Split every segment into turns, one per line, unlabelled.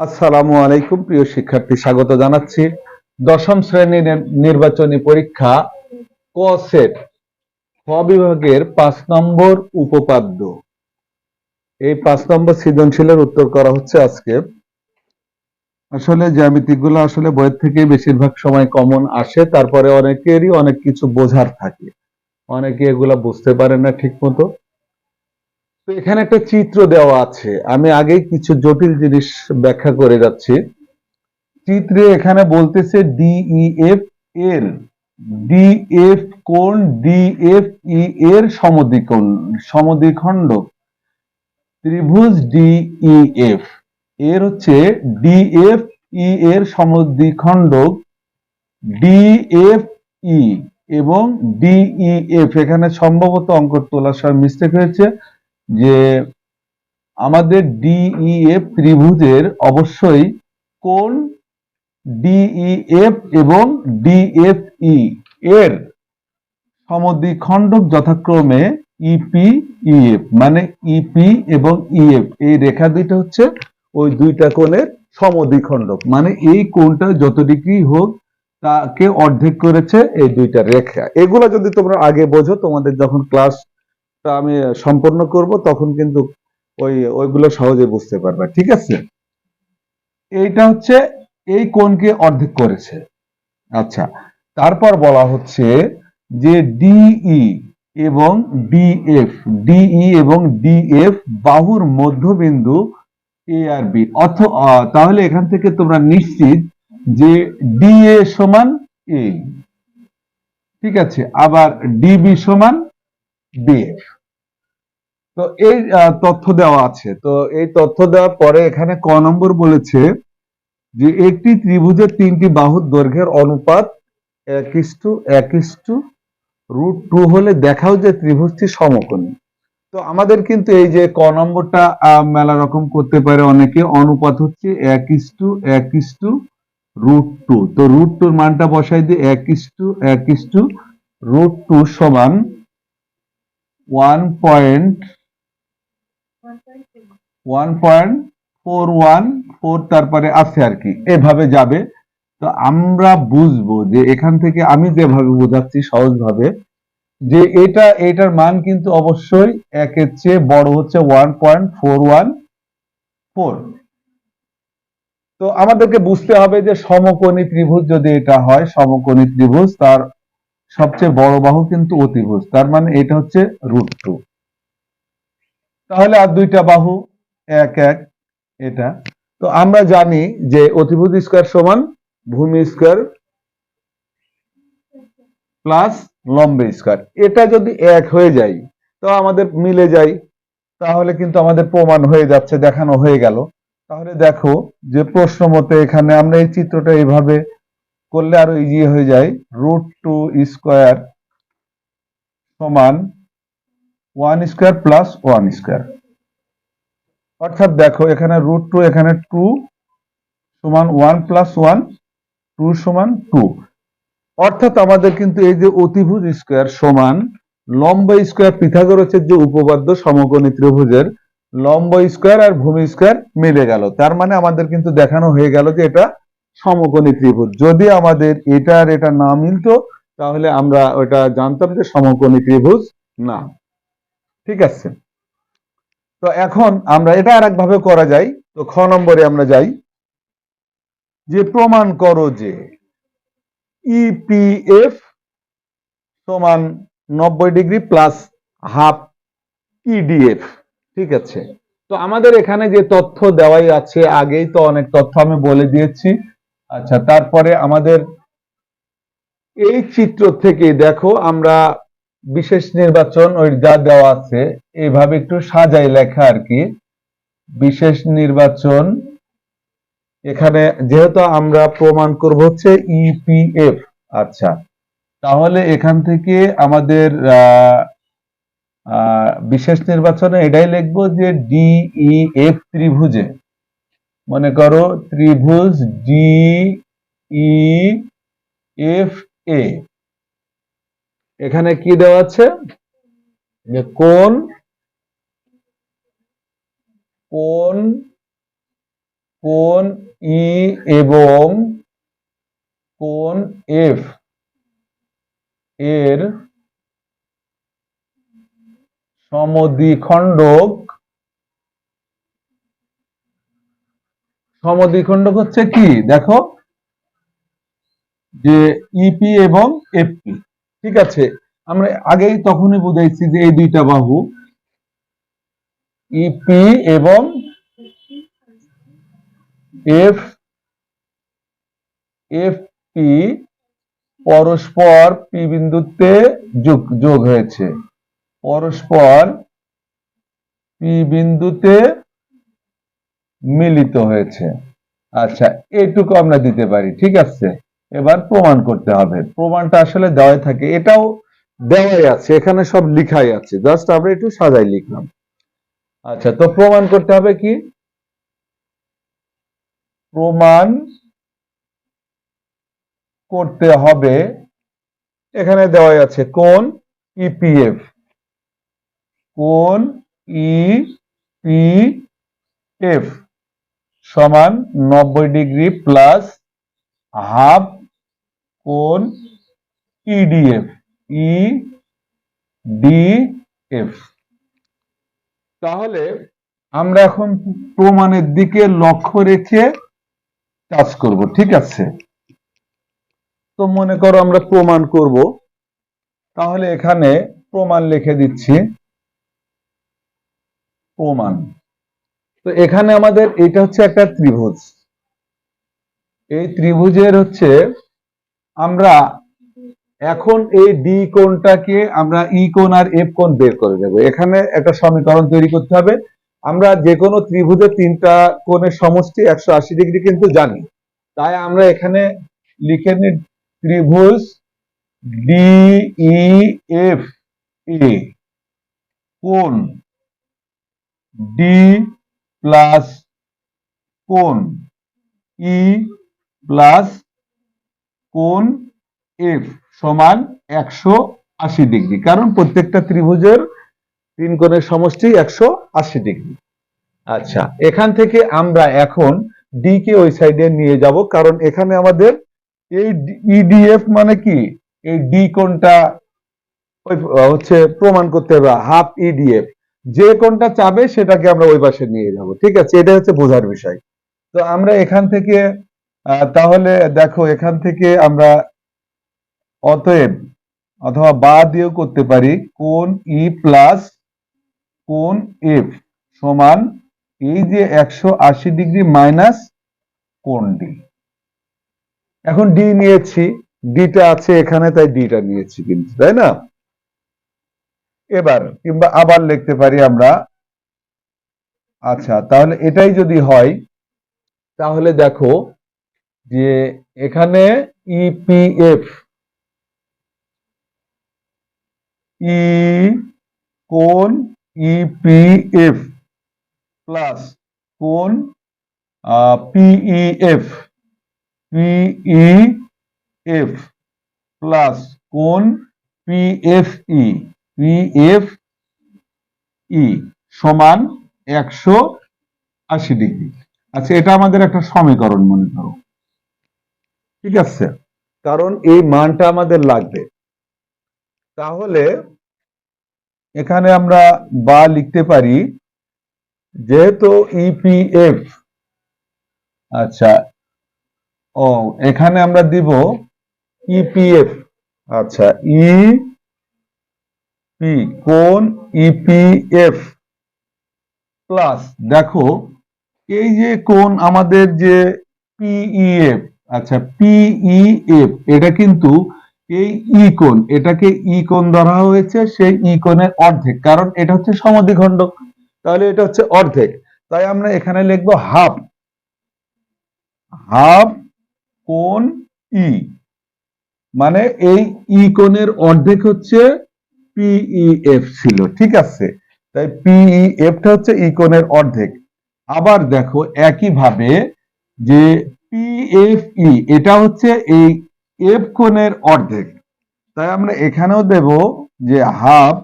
আসসালামু আলাইকুম, প্রিয় শিক্ষার্থী, স্বাগত জানাচ্ছি। দশম শ্রেণির নির্বাচনী পরীক্ষা ক সেট, খ বিভাগের পাঁচ নম্বর উপপাদ্য। এই পাঁচ নম্বর সৃজনশীলের উত্তর করা হচ্ছে আজকে। আসলে জ্যামিতিকগুলো আসলে বইয়ের থেকে বেশিরভাগ সময় কমন আসে, তারপরে অনেকেরই অনেক কিছু বোঝার থাকে। অনেকে এগুলা বুঝতে পারে না ঠিক মতো তো এখানে একটা চিত্র দেওয়া আছে। আমি আগেই কিছু জটিল জিনিস ব্যাখ্যা করে যাচ্ছি। চিত্রে এখানে বলতেছে ডিইএফ এর ডিএফ কোণ ডিএফ ই এর সমদ্বিকোণ, সমদ্বিখণ্ড। ত্রিভুজ ডিইএফ এর হচ্ছে ডিএফ ই এর সমদ্বিখণ্ডক ডিএফ ই এবং ডিইএফ এখানে সম্ভবত অঙ্ক তোলার সময় মিস্টেক হয়েছে। যে আমাদের ডিইএফ ত্রিভুজের অবশ্যই কোণ ডিইএফ এবং ডিএফই এর সমদ্বিখণ্ডক যথাক্রমে ইপি ইএফ মানে ইপি এবং ইএফ এই রেখা দুইটা হচ্ছে ওই দুইটা কোণের সমদ্বিখণ্ডক মানে এই কোণটা যত ডিগ্রি হোক তাকে অর্ধেক করেছে এই দুইটা রেখা। এগুলো যদি তোমরা আগে বোঝো, তোমাদের যখন ক্লাস আমি সম্পন্ন করব তখন কিন্তু ওই ওইগুলো সহজে বুঝতে পারবে ঠিক আছে? এইটা হচ্ছে এই কোণকে অর্ধেক করেছে। আচ্ছা তারপর বলা হচ্ছে যে ডিই এবং ডিএফ ডিই এবং ডিএফ বাহুর মধ্যবিন্দু এ আর বি। আহ, তাহলে এখান থেকে তোমরা নিশ্চিত যে ডিএ সমান এ। ঠিক আছে আবার ডিবি সমান বিএফ। তো এই তথ্য দেওয়া আছে। তো এই তথ্য দেওয়ার পরে এখানে ক নম্বর বলেছে যে একটি ত্রিভুজের তিনটি বাহুর দৈর্ঘ্যের অনুপাত এক ইস্টু এক ইস্টু রুট টু হলে দেখাও যে ত্রিভুজটি সমকোণী। তো আমাদের কিন্তু এই যে ক নম্বরটা মেলা রকম করতে পারে অনেকে। অনুপাত হচ্ছে এক ইস্টু এক ইস্টু রুট টু। তো রুট টুর মানটা বসাই দিয়ে এক ইস্টু এক ইস্টু রুট টু সমান one point one point four one four তারপরে আছে আর কি, এভাবে যাবে। তো আমরা বুঝব যে এখান থেকে আমি যেভাবে বোঝাচ্ছি সহজভাবে, যে এটা, এটার মান কিন্তু অবশ্যই একের চেয়ে বড় হচ্ছে one point four one four তো আমাদেরকে বুঝতে হবে যে সমকোণী ত্রিভুজ যদি এটা হয়, সমকোণী ত্রিভুজ, তার সবচেয়ে বড় বাহু কিন্তু অতিভুজ, তার মানে এটা হচ্ছে রুট টু তাহলে আর দুইটা বাহু এক এক, এটা। তো আমরা জানি যে অতিভূত স্কয়ার সমান ভূমি স্কয়ার প্লাস লম্ব স্কয়ার। এটা যদি এক হয়ে যায়, তো আমাদের মিলে যায়। তাহলে কিন্তু আমাদের প্রমাণ হয়ে যাচ্ছে, দেখানো হয়ে গেল। তাহলে দেখো যে প্রশ্ন মতে এখানে আমরা এই চিত্রটা এইভাবে করলে আরও ইজি হয়ে যায়। রুট টু স্কোয়ার সমান one square plus one square. অর্থাৎ দেখো এখানে রুট টু এখানে টু সমান ওয়ান প্লাস ওয়ান টু সমান টু অর্থাৎ আমাদের কিন্তু এই যে অতিভুজ স্কয়ার সমান লম্ব স্কয়ার পিথাগোরাসের যে উপপাদ্য সমকোণী ত্রিভুজের, লম্ব স্কয়ার আর ভূমি স্কয়ার মিলে গেল। তার মানে আমাদের কিন্তু দেখানো হয়ে গেল যে এটা সমকোণী ত্রিভুজ। যদি আমাদের এটা আর এটা না মিলতো, তাহলে আমরা ওটা জানতাম যে সমকোণী ত্রিভুজ না। ঠিক আছে? তো এখন আমরা এটা আর ভাবে করা যায়। তো খ নম্বরে আমরা যাই। যে প্রমাণ করো যে ইপিএফ সমান নব্বই ডিগ্রি প্লাস হাফ ইডিএফ ঠিক আছে? তো আমাদের এখানে যে তথ্য দেওয়াই আছে আগেই তো অনেক তথ্য আমি বলে দিয়েছি। আচ্ছা তারপরে আমাদের এই চিত্র থেকে দেখো, আমরা বিশেষ নির্বাচন ওই যা দেওয়া আছে, এইভাবে একটু সাজাই লেখা আর কি। বিশেষ নির্বাচন, এখানে যেহেতু আমরা প্রমাণ করব হচ্ছে ইপিএফ আচ্ছা তাহলে এখান থেকে আমাদের বিশেষ নির্বাচনে এটাই লিখব যে ডিইএফ ত্রিভুজে। মনে করো ত্রিভুজ ডি ই এফ এ এখানে কি দেওয়া আছে? যে কোন কোন কোন ই এবং কোন এফ এর সমদ্বিখণ্ডক সমদ্বিখণ্ডক হচ্ছে কি? দেখো, যে ইপি এবং এফপি ঠিক আছে? আমরা আগেই তখনই বুঝাইছি যে এই দুইটা বাহু ইপি এবং এফ এফ পি পরস্পর পি বিন্দুতে যোগ যোগ হয়েছে। পরস্পর পি বিন্দুতে মিলিত হয়েছে। আচ্ছা এইটুকু আমরা দিতে পারি, ঠিক আছে? এবার প্রমাণ করতে হবে। প্রমাণটা আসলে দেওয়াই থাকে। এটাও দেওয়াই আছে। এখানে সব লিখাই আছে। জাস্ট আমরা একটু সাজাই লিখলাম। আচ্ছা তো প্রমাণ করতে হবে কি? প্রমাণ করতে হবে। এখানে দেওয়াই আছে কোন ইপিএফ কোন ই পি এফ সমান নব্বই ডিগ্রি প্লাস হাফ কোন ইডিএফ ই ডিএফ তাহলে আমরা এখন প্রমাণের দিকে লক্ষ্য রেখে কাজ করব, ঠিক আছে? তো মনে করো আমরা প্রমাণ করব। তাহলে এখানে প্রমাণ লিখে দিচ্ছি। প্রমাণ। তো এখানে আমাদের এটা হচ্ছে একটা ত্রিভুজ। এই ত্রিভুজের হচ্ছে আমরা এখন এই ডি কোণটাকে আমরা ই কোণ আর এফ কোণ বের করে দেব। এখানে একটা সমীকরণ তৈরি করতে হবে। আমরা যে কোনো ত্রিভুজের তিনটা কোণের সমষ্টি একশো আশি ডিগ্রি কিন্তু জানি। তাই আমরা এখানে লিখে নিই ত্রিভুজ ডি ই এফ এ কোণ ডি প্লাস কোণ ই প্লাস কোণ এফ সমান একশো আশি ডিগ্রি। কারণ প্রত্যেকটা ত্রিভুজের তিন কোণের সমষ্টি একশো আশি ডিগ্রি। আচ্ছা এখান থেকে আমরা এখন ডি কে ওই সাইডে নিয়ে যাব, কারণ এখানে আমাদের এই ইডিএফ মানে কি? এই ডি কোনটা হচ্ছে প্রমাণ করতে হবে, হাফ ইডিএফ যে কোনটা চাবে সেটাকে আমরা ওই পাশে নিয়ে যাব, ঠিক আছে? এটা হচ্ছে বোঝার বিষয়। তো আমরা এখান থেকে তাহলে দেখো, এখান থেকে আমরা অতএব অথবা বা দিয়েও করতে পারি কোন ই প্লাস কোন এফ সমান এই যে একশো আশি ডিগ্রি মাইনাস কোন ডি। এখন ডি নিয়েছি, ডিটা আছে এখানে, তাই ডিটা নিয়েছি কিন্তু, তাই না? এবার, কিংবা আবার লিখতে পারি আমরা আচ্ছা তাহলে এটাই যদি হয়, তাহলে দেখো যে এখানে ইপিএফ ই কোন ইপিএফ প্লাস কোন পিইএফ পিইএফ প্লাস কোন পিএফই পিএফ ই সমান একশো আশি ডিগ্রি। আচ্ছা এটা আমাদের একটা সমীকরণ মনে করো। ঠিক আছে? কারণ এই মানটা আমাদের লাগবে। তাহলে এখানে আমরা বা লিখতে পারি, যেহেতু ইপিএফ আচ্ছা ও, এখানে আমরা দিব ইপিএফ আচ্ছা ই পি কোন ইপিএফ প্লাস দেখো, এই যে কোন আমাদের যে পিইএফ আচ্ছা পিইএফ এটা কিন্তু এই ই কোণ, এটাকে ই কোণ ধরা হয়েছে, সেই ই কোণের অর্ধেক, কারণ এটা হচ্ছে সমদ্বিখণ্ডক তাহলে এটা হচ্ছে অর্ধেক। তাই আমরা এখানে লিখব হাফ হাফ কোন ই মানে এই ই কোণের অর্ধেক হচ্ছে পিইএফ ছিল, ঠিক আছে? তাই পিইএফটা হচ্ছে ই কোণের অর্ধেক। আবার দেখো, একইভাবে যে পিএফই এটা হচ্ছে এই এফ কোণের অর্ধেক। তাই আমরা এখানেও দেব যে হাফ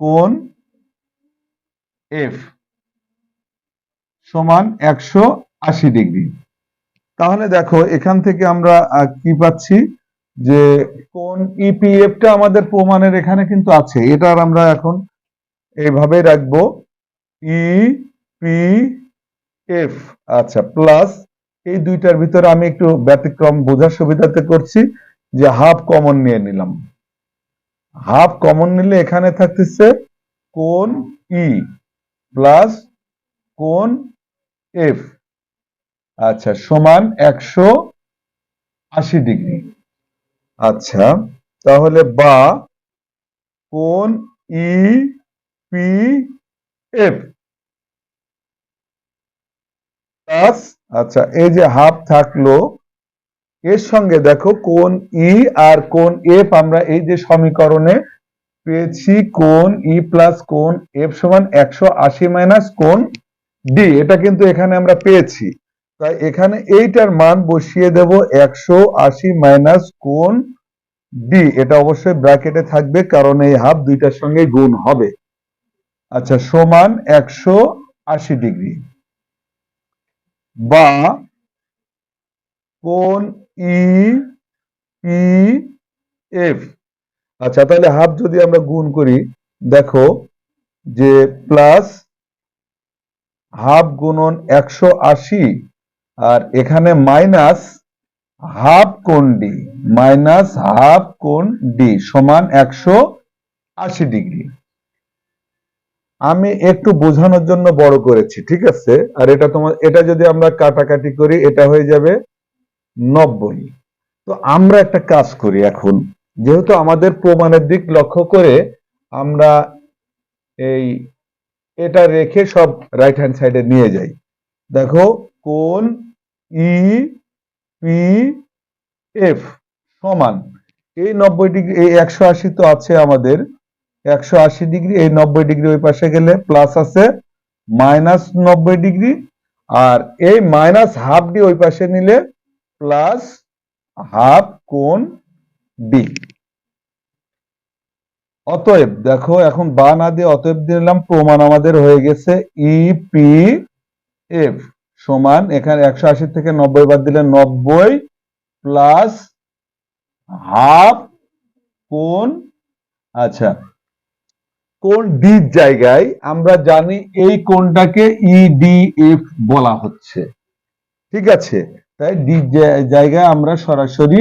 কোণ এফ সমান একশো আশি ডিগ্রি। তাহলে দেখো, এখান থেকে আমরা কি পাচ্ছি? যে কোন ইপিএফটা আমাদের প্রমাণের এখানে কিন্তু আছে। এটার আমরা এখন এইভাবে রাখব। ই পি এফ আচ্ছা প্লাস এই দুইটার ভিতরে আমি একটু ব্যতিক্রম বোঝার সুবিধাতে করছি যে হাফ কমন নিয়ে নিলাম। হাফ কমন নিলে এখানে থাকতেছে কোন ই প্লাস কোন এফ আচ্ছা সমান একশো আশি ডিগ্রি। আচ্ছা তাহলে বা কোন ই পি এফ প্লাস আচ্ছা এই যে হাফ থাকল, এর সঙ্গে দেখো কোন ই আর কোন এফ আমরা এই যে সমীকরণে পেয়েছি, কোন ই প্লাস কোন এফ সমান একশো আশি মাইনাস কোন ডি এটা কিন্তু এখানে আমরা পেয়েছি। তাই এখানে এইটার মান বসিয়ে দেব একশো আশি মাইনাস কোন ডি এটা অবশ্যই ব্র্যাকেটে থাকবে কারণ এই হাফ দুইটার সঙ্গে গুণ হবে। আচ্ছা সমান একশো আশি ডিগ্রি বা কোন ই পি এফ। আচ্ছা তাহলে হাফ যদি আমরা গুণ করি, দেখো যে প্লাস হাফ গুণন একশো আশি, আর এখানে মাইনাস হাফ কোণ ডি? মাইনাস হাফ কোণ ডি? সমান একশো আশি ডিগ্রি। আমি একটু বোঝানোর জন্য বড় করেছি, ঠিক আছে? আর এটা তোমার, এটা যদি আমরা কাটাকাটি করি, এটা হয়ে যাবে নব্বই। তো আমরা একটা কাজ করি এখন, যেহেতু আমাদের প্রমাণের দিক লক্ষ্য করে আমরা এই, এটা রেখে সব রাইট হ্যান্ড সাইডে নিয়ে যাই। দেখো, কোন ই পি এফ সমান। এই নব্বই ডিগ্রি, এই একশো আশি তো আছে আমাদের। একশো আশি ডিগ্রি, এই নব্বই ডিগ্রি ওই পাশে গেলে প্লাস আছে মাইনাস নব্বই ডিগ্রি, আর এই মাইনাস হাফ ডি ওই পাশে নিলে প্লাস হাফ কোণ ডি অতএব দেখো, এখন বা না দিয়ে অতএব দিলাম প্রমাণ আমাদের হয়ে গেছে ই পি এফ সমান, এখানে একশো আশি থেকে নব্বই বাদ দিলে নব্বই প্লাস হাফ কোণ আচ্ছা কোণ ডির জায়গায় আমরা জানি এই কোনটাকে ইডিএফ বলা হচ্ছে। ঠিক আছে? তাই ডি জায়গায় আমরা সরাসরি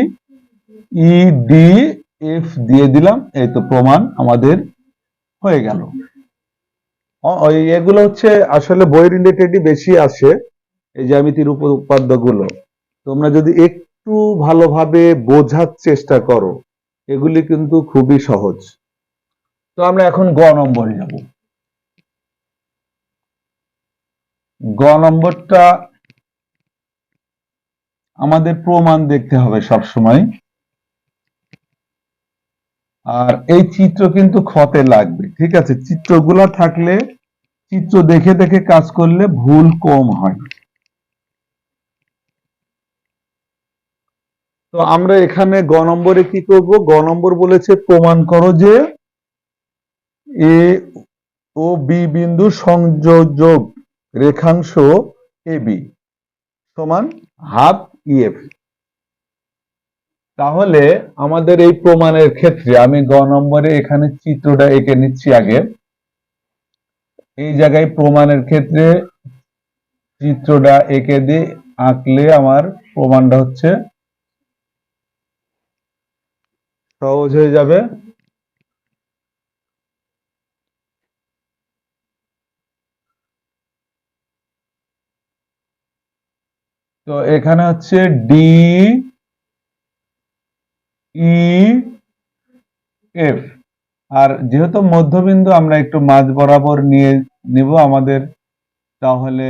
ইডিএফ দিয়ে দিলাম, এই তো প্রমাণ আমাদের হয়ে গেল। এগুলো হচ্ছে আসলে বই রিলেটেডই বেশি আসে, এই জ্যামিতির উপপাদ্যগুলো তোমরা যদি একটু ভালোভাবে বোঝার চেষ্টা করো, এগুলি কিন্তু খুবই সহজ। তো আমরা এখন গ নম্বরে যাব। গ নম্বরটা আমাদের প্রমাণ দেখতে হবে সব সময় আর এই চিত্র কিন্তু ক্ষতে লাগবে, ঠিক আছে? চিত্রগুলো থাকলে, চিত্র দেখে দেখে কাজ করলে ভুল কম হয়। তো আমরা এখানে গ নম্বরে কি করব? গ নম্বর বলেছে প্রমাণ করো যে এ ও বি বিন্দু সংযোজক রেখাংশ এ বি সমান হাফ ইএফ তাহলে আমাদের এই প্রমাণের ক্ষেত্রে আমি গ নম্বরে এখানে চিত্রটা এঁকে নিচ্ছি আগে। এই জায়গায় প্রমাণের ক্ষেত্রে চিত্রটা এঁকে দিয়ে আঁকলে আমার প্রমাণটা হচ্ছে সহজ হয়ে যাবে। তো এখানে হচ্ছে ডি ই এফ আর যেহেতু মধ্যবিন্দু, আমরা একটু মাঝ বরাবর নিয়ে নিব আমাদের, তাহলে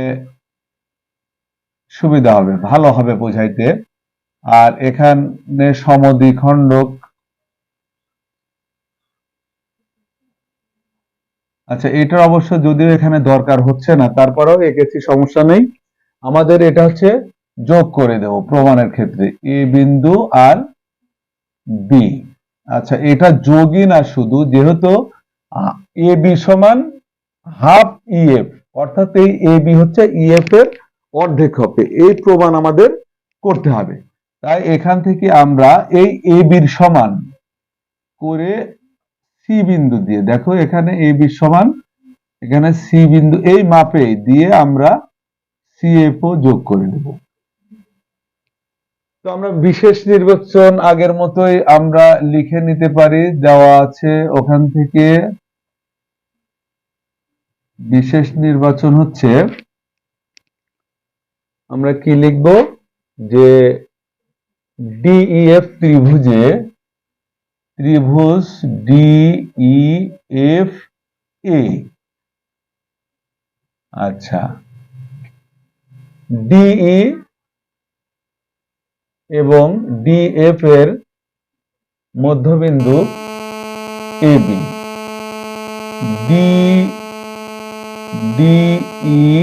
সুবিধা হবে, ভালো হবে বোঝাইতে। আর এখানে সমদ্বিখণ্ডক। আচ্ছা এটার অবশ্য যদিও এখানে দরকার হচ্ছে না, তারপরেও এঁকেছি, সমস্যা নেই। আমাদের এটা হচ্ছে যোগ করে দেব প্রমাণের ক্ষেত্রে, এ বিন্দু আর বি আচ্ছা এটা যোগই না শুধু, যেহেতু এ বি সমান হাফ ইএফ অর্থাৎ এই এ বি হচ্ছে ইএফ এর অর্ধেক হবে, এই প্রমাণ আমাদের করতে হবে। তাই এখান থেকে আমরা এই এ বির সমান করে সি বিন্দু দিয়ে, দেখো এখানে এ বির সমান, এখানে সি বিন্দু, এই মাপে দিয়ে আমরা সিএফও যোগ করে দেব। তো আমরা বিশেষ নির্বাচন আগের মতোই আমরা লিখে নিতে পারি। দেওয়া আছে ওখান থেকে। বিশেষ নির্বাচন হচ্ছে। আমরা কি লিখব? যে ডিইএফ ত্রিভুজে, ত্রিভুজ ডিইএফ এ আচ্ছা। ডিই এবং ডিএফ এর মধ্যবিন্দু এবি ডি ডিই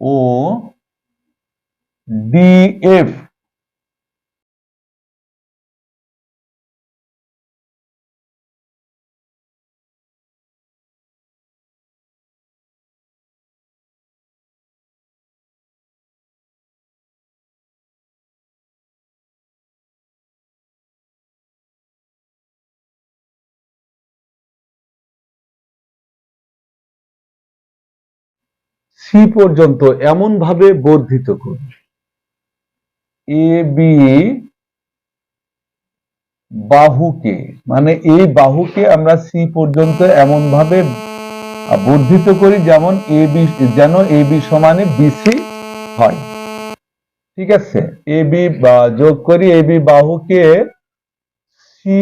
ও ডিএফ সি পর্যন্ত এমন ভাবে বর্ধিত করুন। এ বি বাহুকে মানে এই বাহুকে আমরা সি পর্যন্ত এমন ভাবে বর্ধিত করি যেমন এ বি যেন এ বি সমানে বিসি হয়। ঠিক আছে? এ বি যোগ করি এ বি বাহুকে, সি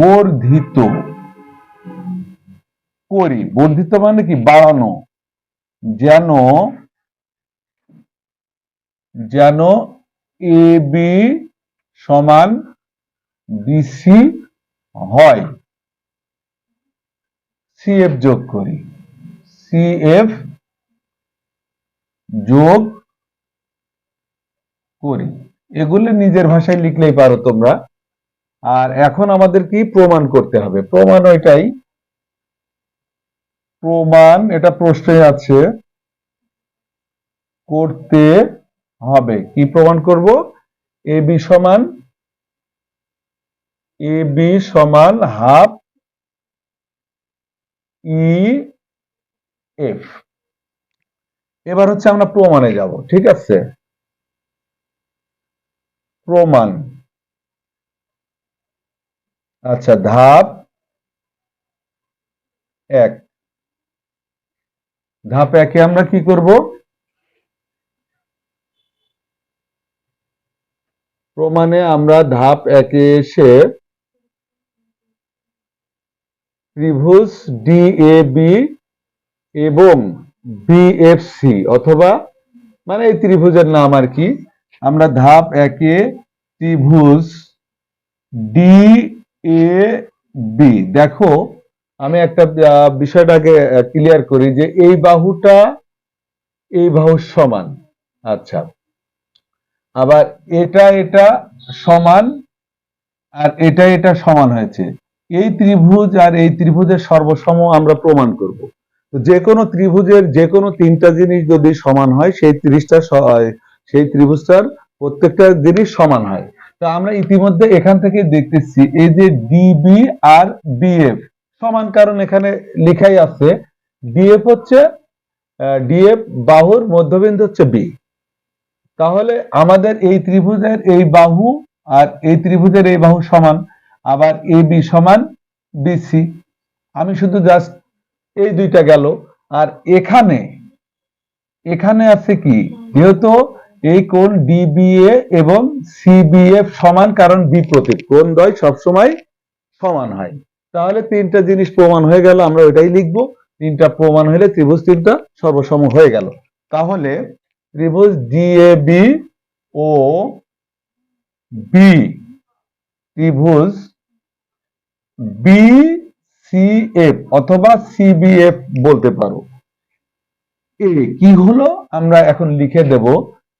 বর্ধিত। করি। বর্ধিত মানে কি? বাড়ানো। যেন যেন এ, বি সমান বিসি হয়। সিএফ যোগ করি। সিএফ যোগ করি। এগুলো নিজের ভাষায় লিখলেই পারো তোমরা। আর এখন আমাদের কি প্রমাণ করতে হবে? প্রমাণ ওইটাই। প্রমাণ, এটা প্রশ্নে আছে। করতে হবে। কি প্রমাণ করব? এ বি সমান, এ বি সমান হাফ ই এফ। এবার হচ্ছে আমরা প্রমাণে যাব, ঠিক আছে? প্রমাণ। আচ্ছা ধাপ এক। ধাপ একে আমরা কি করব? প্রমাণে আমরা ধাপ একে এসে ত্রিভুজ ডিএবি এবং বিএফসি অথবা মানে এই ত্রিভুজের নাম আর কি। আমরা ধাপ একে ত্রিভুজ ডি এ বি দেখো, আমি একটা বিষয়টাকে ক্লিয়ার করি যে এই বাহুটা, এই বাহুর সমান। আচ্ছা। আবার এটা এটা সমান, আর এটা এটা সমান হয়েছে। এই ত্রিভুজ আর এই ত্রিভুজের সর্বসম আমরা প্রমাণ করব। যে কোনো ত্রিভুজের যে কোনো তিনটা জিনিস যদি সমান হয়, সেই ত্রিশটা সেই ত্রিভুজটার প্রত্যেকটা জিনিস সমান হয়। তো আমরা ইতিমধ্যে এখান থেকে দেখতেছি, এই যে ডিবি আর বিএফ সমান কারণ এখানে লেখাই আছে। ডিএফ হচ্ছে ডিএফ বাহুর মধ্যবিন্দু হচ্ছে বি তাহলে আমাদের এই ত্রিভুজের এই বাহু আর এই ত্রিভুজের এই বাহু সমান, আবার এ বি সমান বিসি আমি শুধু জাস্ট এই দুইটা গেল। আর এখানে এখানে আছে কি? যেহেতু এই কোণ ডিবিএ এবং সিবিএফ সমান কারণ বি প্রতীক। কোণ দ্বয় সবসময় সমান হয়। তাহলে তিনটা জিনিস প্রমাণ হয়ে গেল, আমরা ওইটাই লিখব। তিনটা প্রমাণ হলে ত্রিভুজ তিনটা সর্বসম হয়ে গেল। তাহলে ত্রিভুজ ডিএবি ও বি ত্রিভুজ বি সিএফ অথবা সিবিএফ বলতে পারো। এ কি হলো? আমরা এখন লিখে দেব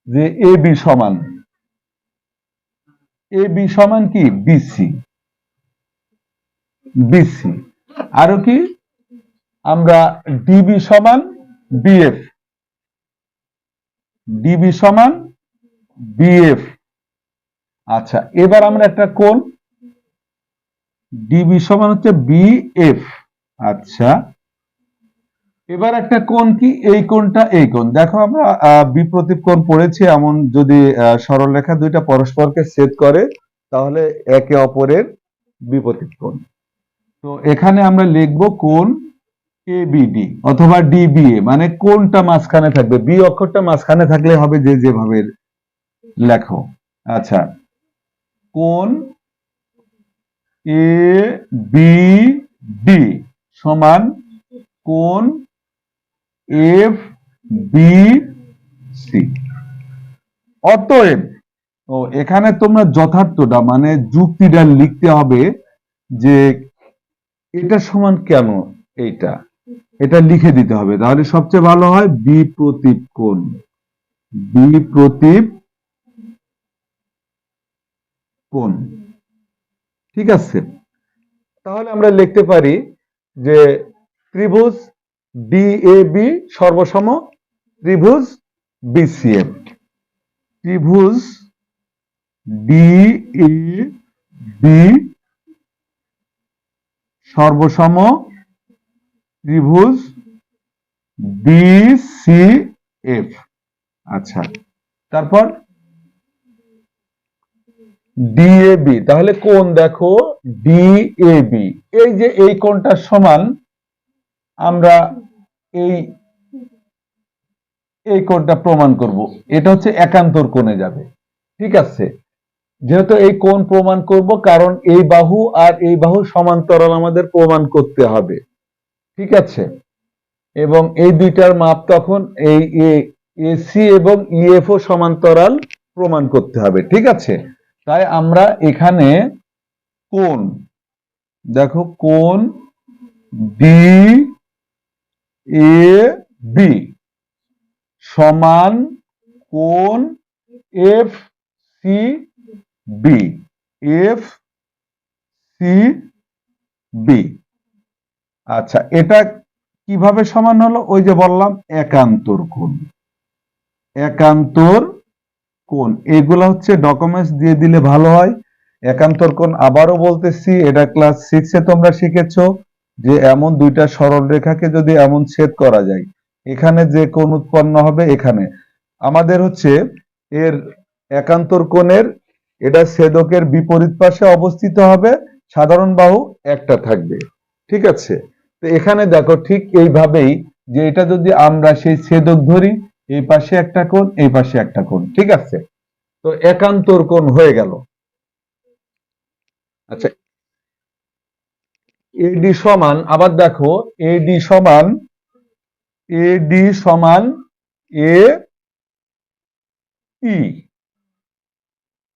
যে এ বি সমান, এ বি সমান কি? বিসি বিসি আরও কি? আমরা ডিবি সমান বিএফ ডিবি সমান বিএফ আচ্ছা এবার আমরা একটা কোণ। ডিবি সমান হচ্ছে বিএফ আচ্ছা এবার একটা কোণ কি? এই কোণটা এই কোণ। দেখো আমরা বিপ্রতীপ কোণ পড়েছি এমন যদি আহ, সরলরেখা দুইটা পরস্পরকে ছেদ করে তাহলে একে অপরের বিপরীত কোণ। তো এখানে আমরা লিখব কোণ এবিডি অথবা ডিবিএ মানে কোনটা মাঝখানে থাকবে। বি অক্ষরটা মাঝখানে থাকলে হবে যে যেভাবে লেখো। আচ্ছা কোন এ বি ডি সমান কোণ এফ বি সি অতএব, ও, এখানে তোমরা যথার্থটা মানে যুক্তিটা লিখতে হবে যে এটা সমান কেন এইটা? এটা লিখে দিতে হবে। তাহলে সবচেয়ে ভালো হয় বি প্রতীপ কোণ। বি প্রতীপ কোণ। ঠিক আছে? তাহলে আমরা লিখতে পারি যে ত্রিভুজ ডিএবি সর্বসম ত্রিভুজ বিসিএম ত্রিভুজ ডিএবি সর্বসম ত্রিভুজ বিসিএফ আচ্ছা তারপর ডিএবি তাহলে কোন দেখো? ডিএবি এই যে এই কোণটার সমান আমরা এই এই কোণটা প্রমাণ করব। এটা হচ্ছে একান্তর কোণে যাবে। ঠিক আছে? যেহেতু এই কোণ প্রমাণ করব, কারণ এই বাহু আর এই বাহু সমান্তরাল আমাদের প্রমাণ করতে হবে। ঠিক আছে? এবং এই দুইটার মাপ তখন এই এসি এবং ইএফও সমান্তরাল প্রমাণ করতে হবে। ঠিক আছে? তাই আমরা এখানে কোন দেখো কোন ডি এ, বি সমান কোণ F C B, F C B. আচ্ছা এটা কীভাবে সমান হলো? ওই যে বললাম, একান্তর কোণ। একান্তর কোণ। এগুলা হচ্ছে ডকুমেন্টস দিয়ে দিলে ভালো হয়। একান্তর কোণ আবারও বলতেছি, এটা ক্লাস সিক্সে তোমরা শিখেছো। যে এমন দুইটা সরল রেখাকে যদি এমন ছেদ করা যায়, এখানে যে কোণ উৎপন্ন হবে এখানে। আমাদের হচ্ছে এর একান্তর কোণের, এটা ছেদকের বিপরীত পাশে অবস্থিত হবে, সাধারণ বাহু একটা থাকবে। ঠিক আছে? তো এখানে দেখো ঠিক এইভাবেই যে এটা যদি আমরা সেই ছেদক ধরি, এই পাশে একটা কোণ, এই পাশে একটা কোণ। ঠিক আছে? তো একান্তর কোণ হয়ে গেল। আচ্ছা এডি সমান, আবার দেখো এডি সমান এডি সমান এ ই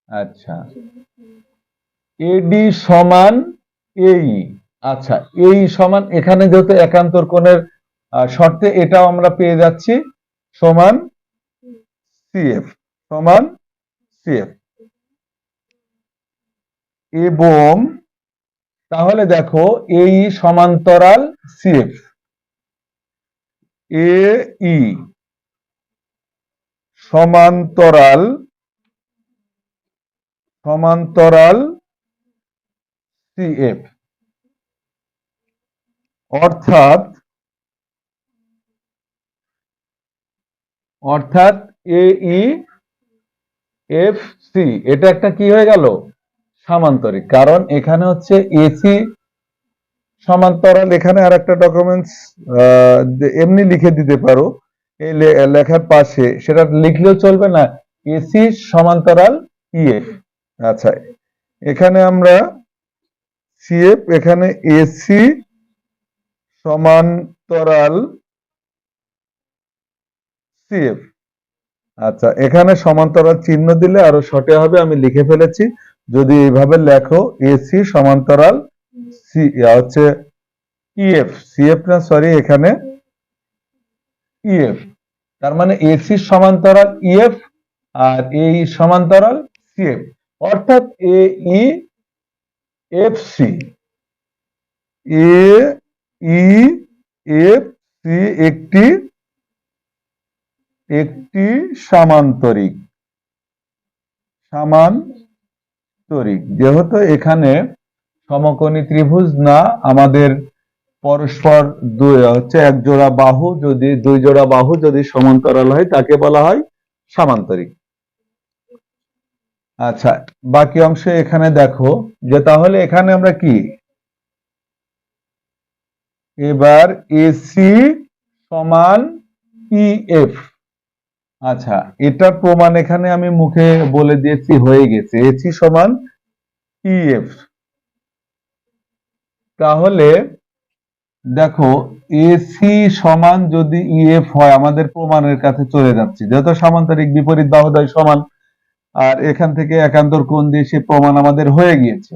আচ্ছা। এডি সমান এই আচ্ছা এই সমান, এখানে যেহেতু একান্তর কোণের শর্তে এটাও আমরা পেয়ে যাচ্ছি, সমান সিএফ সমান সিএফ এবং তাহলে দেখো এই সমান্তরাল সিএফ এ ই সমান্তরাল সমান্তরাল সিএফ অর্থাৎ অর্থাৎ এ ই এফ সি এটা একটা কি হয়ে গেল? সামান্তরিক। কারণ এখানে হচ্ছে এসি সমান্তরাল, এখানে আর একটা ডকুমেন্টস এমনি লিখে দিতে পারো। এই লেখার পাশে, সেটা লিখলেও চলবে না। এসি সমান্তরাল ইএফ আচ্ছা এখানে আমরা সিএফ এখানে এসি সমান্তরাল সিএফ আচ্ছা এখানে সমান্তরাল চিহ্ন দিলে আরও সঠিক হবে, আমি লিখে ফেলেছি। যদি এইভাবে লেখো এসি সমান্তরাল সি হচ্ছে ইএফ সিএফ না সরি এখানে ইএফ তার মানে এসি সমান্তরাল ইএফ আর এই সমান্তরাল সিএফ অর্থাৎ A E F C A E F C একটি একটি সামান্তরিক। সামান্তরিক যেহেতু এখানে সমকোণী ত্রিভুজ না, আমাদের পরস্পর দুই, হচ্ছে এক জোড়া বাহু যদি, দুই জোড়া বাহু যদি সমান্তরাল হয়, তাকে বলা হয় সামান্তরিক। আচ্ছা বাকি অংশে এখানে দেখো যে তাহলে এখানে আমরা কি? এবার এসি সমান ইএফ আচ্ছা এটা প্রমাণ এখানে আমি মুখে বলে দিয়েছি, হয়ে গেছে। এসি সমান ইএফ তাহলে দেখো এসি সমান যদি ইএফ হয়, আমাদের প্রমাণের কাছে চলে যাচ্ছে। যেহেতু সামান্তরিক বিপরীত বাহুদ্বয় সমান, আর এখান থেকে একান্তর কোণ দিয়ে সে প্রমাণ আমাদের হয়ে গিয়েছে।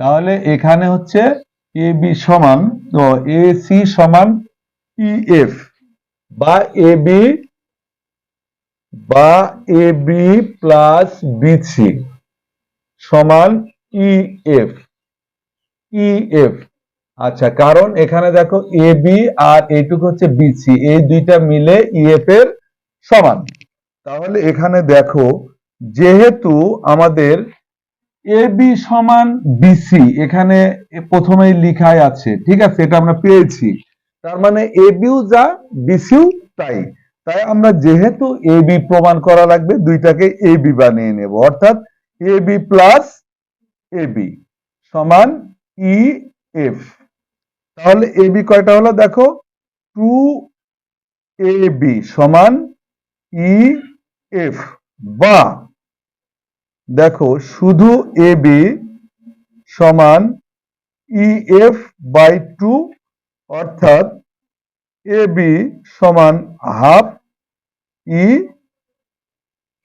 তাহলে এখানে হচ্ছে এ বি সমান তো এ সি সমান ইএফ বা এ বি বা এ বি প্লাস বিসি সমান ইএফ ইএফ আচ্ছা কারণ এখানে দেখো এ বি আর এইটুকু হচ্ছে বিসি এই দুইটা মিলে ইএফ এর সমান। তাহলে এখানে দেখো, যেহেতু আমাদের এ বি সমান বিসি এখানে প্রথমেই লিখাই আছে, ঠিক আছে? এটা আমরা পেয়েছি। তার মানে এ বিও যা বিসিও তাই। তাই আমরা যেহেতু এ বি প্রমাণ করা লাগবে, দুইটাকে এ বি বানিয়ে নেব। অর্থাৎ A B plus A B সমান ই এফ তাহলে এ বি কয়টা হলো? দেখো টু এ বি সমান ই এফ বা দেখো, শুধু এ বি সমান ই এফ বাই টু অর্থাৎ এ বি সমান হাফ ই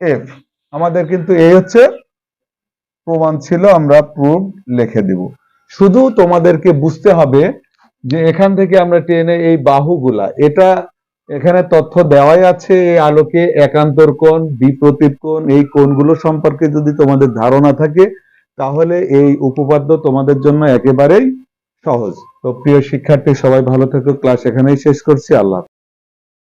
এফ। আমাদের কিন্তু এই হচ্ছে প্রমাণ ছিল, আমরা প্রুফ লিখে দেব। শুধু তোমাদেরকে বুঝতে হবে যে এখান থেকে আমরা টেনে এই বাহুগুলা, এটা এখানে তথ্য দেওয়াই আছে এই আলোকে, একান্তর কোণ বিপ্রতীপ কোণ, এই কোণগুলো সম্পর্কে যদি তোমাদের ধারণা থাকে, তাহলে এই উপপাদ্য তোমাদের জন্য একেবারেই সহজ। তো প্রিয় শিক্ষার্থী সবাই ভালো থেকো। ক্লাস এখানেই শেষ করছি। আল্লাহ।